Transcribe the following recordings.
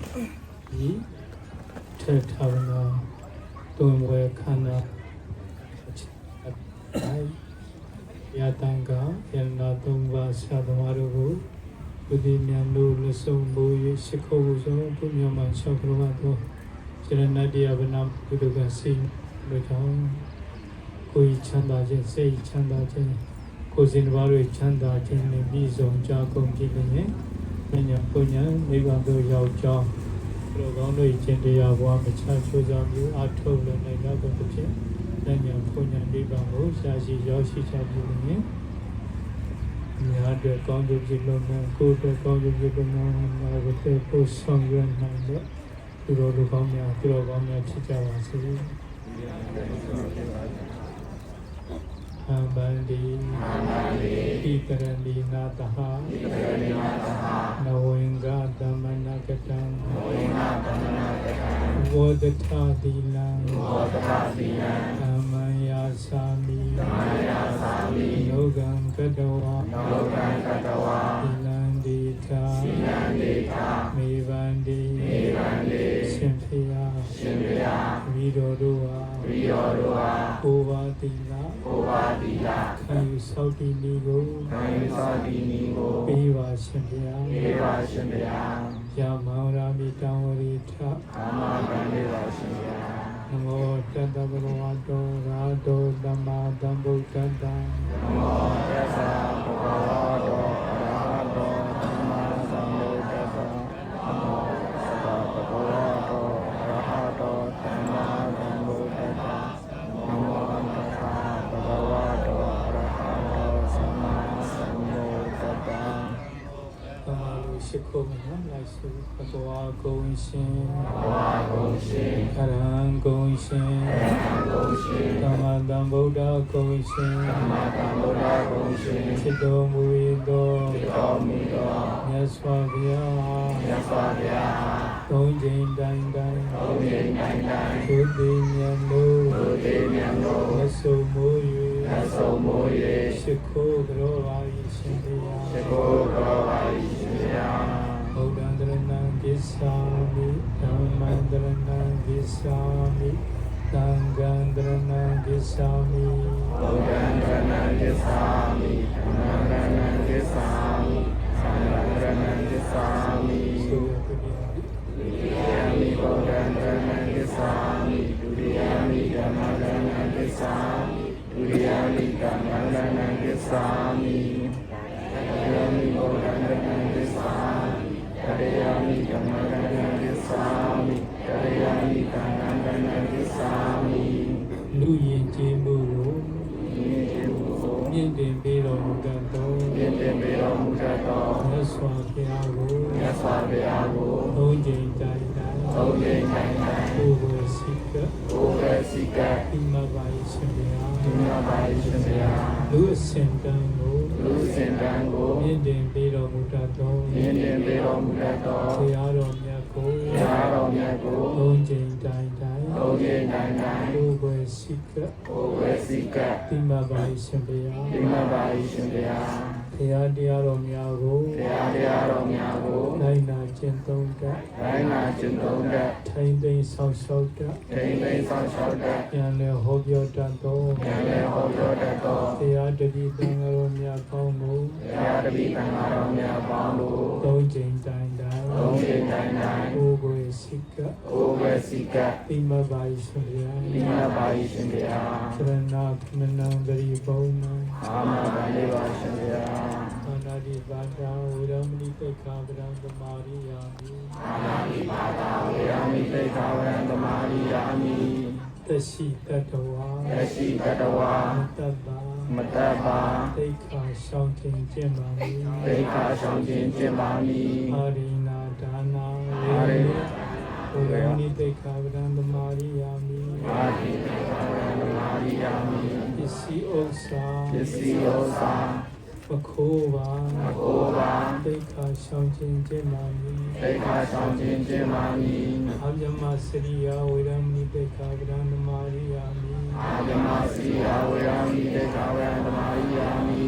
ဒီထေထာဝနာတွင်ဝဲခန္ဓာအဲယတံကယန္နာသုံးပါးဆရာသမားတို့ကိုဘုဒ္ဓမြတ်တို့လက်ဆုံးဘိုးရရှိခိုးဖို့ဆိုဘုရားမှာဆောက်ကြပါတော့စေရဏတရားဗနာဘုဒ္ဓကစိတ်တို့ကြောင့်ကိုယ်ချမ်းသာခြင်းစိတ်ချမ်းသာခြင်းကိုယ်စဉ်တစ်ပါးတွေချမ်းသာခြင်းနဲ့ပြည့်စုံကြကုန်ကြည်လျင် မညာပုညံနိဗ္ဗာန်သို့ရောက်ကြောင်းဘုရားကောင်းတို့ကျင့်တရားဘဝမချချိုးစားမျိုးအထုတ်လို့နိုင်တော့တဲ့ဖြင့်မညာပုညံနိဗ္ဗာန်ကိုရှားရှိရောက်ရှိချပြုလျင်များတဲ့ကောင်းကျိုးဖြစ်လို့နဲ့ကိုယ်တဲ့ကောင်းကျိုးဖြစ်လို့နဲ့မာဝတ္တကိုဆောင်ရွက်နိုင်တဲ့သူတော်လူကောင်းများသူတော်ကောင်းများဖြစ်ကြပါစေ။ အမန္တိအမန္တိဣတရဏီနာ ဝိရောတို့ဟာဝိရောတို့ဟာကိုယ်ပါတိလကိုယ်ပါတိလခံယူဆောက်တည်နေကိုခံယူဆောက်တည်နေကိုပေးပါရှင်ဖေယပေးပါရှင်ဖေယယမောရာမိတံဝရိထကာမကံလေးပါရှင်ဖေယနမောတတ္တဗုဒ္ဓဝါတောရာတောသမ္မာသမ္ဗုဒ္ဓတ္တနမောတတ္တဗုဒ္ဓဝါတောရာတော လူရှိခိုးမနော်လိုက်စုဘဂဝါဂုံရှင်ဘဂဝါဂုံရှင်အရဟံဂုံရှင်အရဟံဂုံရှင်သမ္မာသမ္ဗုဒ္ဓဂုံရှင်သမ္မာသမ္ဗုဒ္ဓဂုံရှင်ဖြစ်တော်မူ၏သောဖြစ်တော်မူသောမြတ်စွာဘုရားမြတ်စွာဘုရားသုံးချိန်တိုင်းတိုင်းသုံးချိန်တိုင်းတိုင်းသုတိမြတ်လို့သုတိမြတ်လို့မြတ်စုံမူ၍မြတ်စုံမူ၍ရှိခိုးကြောပါ၏ရှင်ဘုရားရှိခိုးကြောပါ၏ Gandhana Gisami Tang Gandhana Gisami Tang Gandhana Gisami Tang Gandhana Gisami Tang Gandhana Gisami Duriyami Gandhana Gisami Duriyami Gandhana Gisami Duriyami Gandhana Gisami စွာဘုရားကိုမြတ်စွာဘုရားကိုသုံးချိန်တိုင်းတိုင်းသုံးချိန်တိုင်းတိုင်းကိုယ်ကိုစိတ်ကကိုယ်ကိုစိတ်ကဒီမှာပါရှင်ဘုရားဒီမှာပါရှင်ဘုရားလူအစဉ်တန်ကိုလူအစဉ်တန်ကိုမြင့်တင်ပေးတော်မူတတ်သောမြင့်တင်ပေးတော်မူတတ်သောဘုရားတော်မြတ်ကိုဘုရားတော်မြတ်ကိုသုံးချိန်တိုင်းတိုင်းသုံးချိန်တိုင်းတိုင်းကိုယ်ကိုစိတ်ကကိုယ်ကိုစိတ်ကဒီမှာပါရှင်ဘုရားဒီမှာပါရှင်ဘုရားဘု ရားတရားတော်များကိုဘုရားတရားတော်များကိုနိုင်နာကျင့်သုံးတတ်နိုင်နာကျင့်သုံးတတ်ထိမ့်သိမ်းဆောင်ရှောက်တတ်ထိမ့်သိမ်းဆောင်ရှောက်တတ်ဉာဏ်နဲ့ဟောပြောတတ်သောဉာဏ်နဲ့ဟောပြောတတ်သောဘုရားတတိသံဃာတော်များပေါင်းကိုဘုရားတတိသံဃာတော်များပေါင်းတို့သုံးချိန်တိုင်းတိုင်းသုံးချိန်တိုင်းတိုင်းကိုယ်ကို ယ်စိတ်ကကိုယ်ကိုယ်စိတ်ကတိမပါရှင်ဘုရားတိမပါရှင်ဘုရားသရဏမနံဂရိဘုံနံအာမဗန္ဒေပါရှင်ဘုရားအာနာ တိပါဒာဝိရမဏိတေခာပရံသမာရိယာမိအာနာတိပါဒာဝိရမဏိတေခာပရံသမာရိယာမိ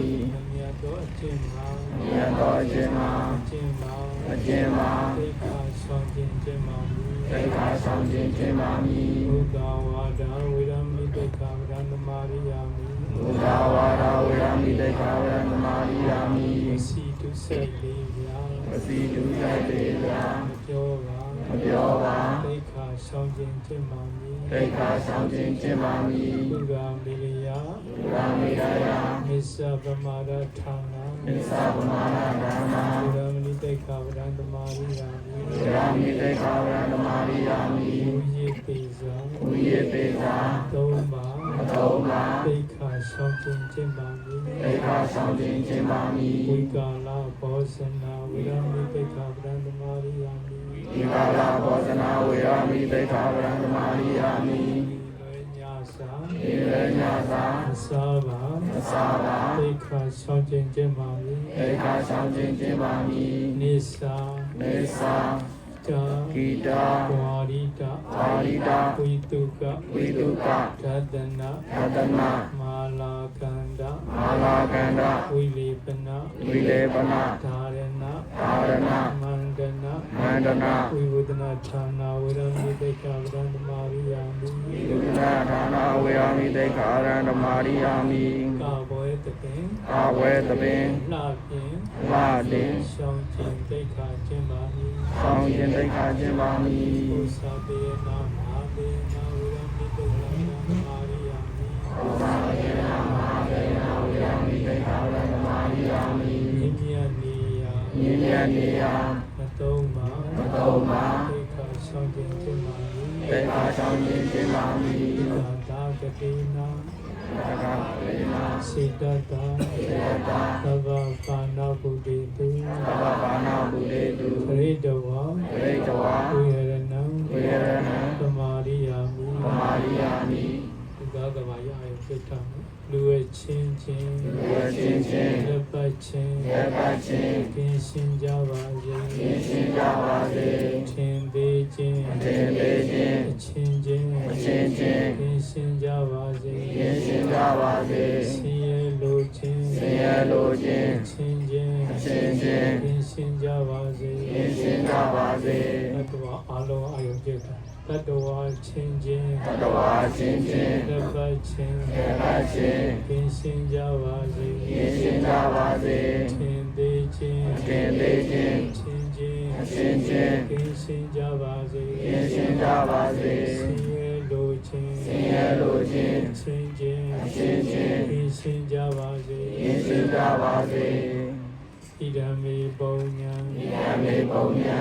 တရှိ ဆောင်ခြင်းကျင့်ပါမည်ဘုဒ္ဓဝါဒဝေရမိတေခာဗရဏမာရိယာမိဘုရားဝါဒဝေရမိတေခာဝရဏမာရိယာမိစီတုဆက်လေးဗျာပစီတုဆိုင်ပေရာမပြောပါမပြောပါသိခာဆောင်ခြင်းကျင့်ပါမည်တိတ်ခါဆောင်ခြင်းကျင့်ပါမည်ဘုရားမိ ရိယဘုရားမိရာယမစ္ဆပမာဒဌာနသစ္စာပမာဏဓမ္မဘုရားမဏိတေခာဗရဏမာရိယာမိဘုရားမိတေခာဝရဏမာရိယာမိဘုယေတိဇာဝိယေပေသာသုံးပါအထုံးပါသိခာဆောင်ခြင်းကျင့်ပါမည်တိတ်ခါဆောင်ခြင်းကျင့်ပါမည်ဝိကာလဘောဇနာဝိရမိတေခာဗရဏမာရိယာမိဒီကာလဘောဇနာဝေရမိတိတ်ခာဝရဏမာရိယာမိ ဒီလိုညာစာဒီရညသာအစာပါအစာပါသိခာဆောင်ခြင်းကျင့်ပါမည်တိတ်ခါဆောင်ခြင်းကျင့်ပါမည်နိစာနေသာတာဂီတာဝါရိတအာရိတာဝိတုကဝိတုကဒသနာသတနာမာ လာကန္တမာလာကန္တဝိလေပနဝိလေပနဓာရဏအာရဏမန္တနာမန္တနာဝိဝဒနာဌာနာဝေရမိတေခာဗရဏမာရိယာမိဒုက္ခဌာနာဝေရမိတိတ်ခာရဏဓမာရိယာမိကာဘောေတပင်အာဝေသပင်လှဖြင့်လာတင်ရှောင်းခြင်းတိခာခြင်းပါမည်ဆောင်ခြင်းတိတ်ခါခြင်းပါမည်ဘုသာပေနာမဟာပေနာဝေရမိတေခာဗရဏမာရိယာ မိဝေရမိတိတ်ခာရဏဓမာရိယာမိမြင့်မြတ်နေရာမြင့်မြတ်နေရာမသုံးပါမတော်ပါတိခာရှောင်းခြင်းခြင်းပါမည်တိတ်ခါဆောင်ခြင်းခြင်းပါမည်သာသာကတိနာသက္ကဝေနာစေတတာသေတာသဗ္ဗပါဏဗုဒိတုသဗ္ဗဘာနာဘုရေတုပရိတဝါဝိတဝါဝေရဏံဝေရဏံ ဘာရအောင်ဖြစ်တာလဲလူဝဲချင်းချင်းဝေချင်းချင်းလက်ပတ်ချင်းရပတ်ချင်းကင်းရှင်းကြပါစေရှင်းရှင်းကြပါစေထင်သေးခြင်းသင်သေးခြင်းအချင်းချင်းအချင်းချင်းကင်းရှင်းကြပါစေရှင်းရှင်းကြပါစေဆင်းရဲလိုခြင်းဆင်းရဲလိုခြင်းအချင်းချင်းအချင်းချင်းကင်းရှင်းကြပါစေရှင်းရှင်းကြပါစေတတ္တဝါအလုံးအယုံကျက်တာ တတ္တဝါချင်းချင်းသတ္တဝါချင်းချင်းလက်ပတ်ချင်းရပတ်ချင်းကင်းရှင်းကြပါစေရှင်းရှင်းကြပါစေထင်သေးခြင်းသင်သေးခြင်းချင်းချင်းအချင်းချင်းကင်းရှင်းကြပါစေရှင်းရှင်းကြပါစေဆင်းရဲလိုခြင်းဆင်းရဲလိုခြင်းချင်းချင်းအချင်းချင်းကင်းရှင်းကြပါစေရှင်းရှင်းကြပါစေဣဒံမေပုံညာယမေပုံညာ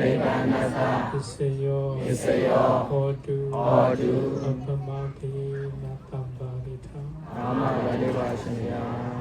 နိဗ္ဗာန်တနိဗ္ဗာန်သာပစ္စယောပစ္စယောဟောတုဟောတုအပမခေနတံပါရိထံအာမဝေပါရှင်ဗျာ